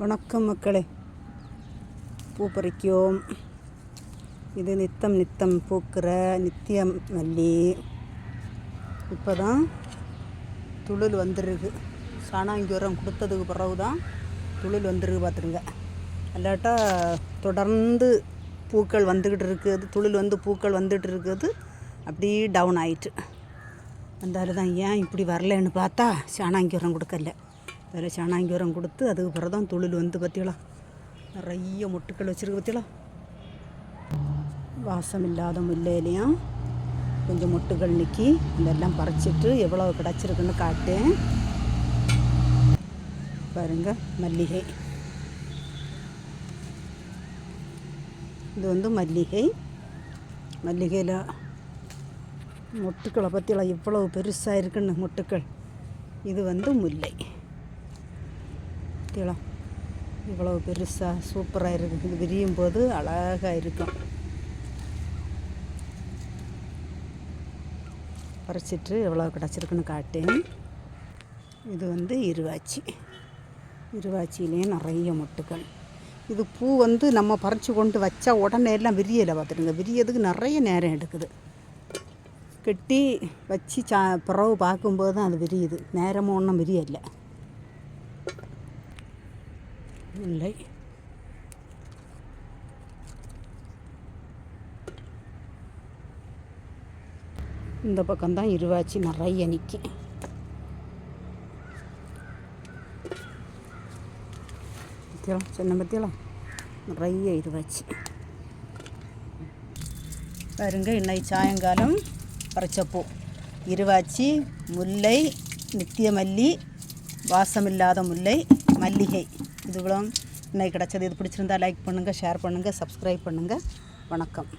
வணக்கம் மக்களே. பூ பறிக்கும். இது நித்தம் நித்தம் பூக்கிற நித்திய மல்லி. இப்போ தான் துளில் வந்துருக்கு. சாணாங்கி உரம் கொடுத்ததுக்கு பிறகு தான் துளில் வந்துருக்கு பார்த்துருங்க. இல்லாட்டா தொடர்ந்து பூக்கள் வந்துக்கிட்டு இருக்குது. துளில் வந்து பூக்கள் வந்துட்டு இருக்குது. அப்படியே டவுன் ஆயிட்டு. அந்தால தான் ஏன் இப்படி வரலன்னு பார்த்தா சாணாங்கி உரம் கொடுக்கல. அதில் சாணாங்கி உரம் கொடுத்து அதுக்கு பிறகு தான் தொழில் வந்து பார்த்தீங்களா நிறைய மொட்டுக்கள் வச்சுருக்கு பார்த்தீங்களா வாசம் இல்லாத முல்லையிலையும் கொஞ்சம் மொட்டுகள் நிற்கி இதெல்லாம் பறிச்சிட்டு எவ்வளோ கிடச்சிருக்குன்னு காட்டேன் பாருங்க மல்லிகை. இது வந்து மல்லிகை. மல்லிகையில் மொட்டுக்களை பற்றியெல்லாம் இவ்வளவு பெருசாக இருக்குன்னு மொட்டுக்கள். இது வந்து முல்லை. பார்த்தீங்களா இவ்வளோ பெருசாக சூப்பராக இருக்குது இது விரியும் போது அழகாக இருக்கும் பறிச்சிட்டு எவ்வளோ கிடச்சிருக்குன்னு காட்டேன். இது வந்து இருவாச்சி. இருவாச்சியிலையும் நிறைய மொட்டுக்கள் இது பூ வந்து நம்ம பறித்து கொண்டு வச்சா உடனே எல்லாம் விரியலை பார்த்துருங்க விரியதுக்கு நிறைய நேரம் எடுக்குது. கெட்டி வச்சு சா பிறவு பார்க்கும்போது தான் அது விரியுது. நேரமும் ஒன்றும் விரியலை. இல்லை. இந்த பக்கம்தான் இருவாச்சி நிறைய நிற்கி பத்தியலாம் சின்ன பத்தியலாம் நிறைய இருவாச்சி. பாருங்க இன்னைக்கு சாயங்காலம் பறிச்சப்பூ. இருவாச்சி முல்லை நித்திய மல்லி வாசமில்லாத முல்லை மல்லிகை. இது இவ்வளோ இன்னைக்கு கிடச்சது இது பிடிச்சிருந்தா லைக் பண்ணுங்கள் ஷேர் பண்ணுங்கள் சப்ஸ்கிரைப் பண்ணுங்கள் வணக்கம்.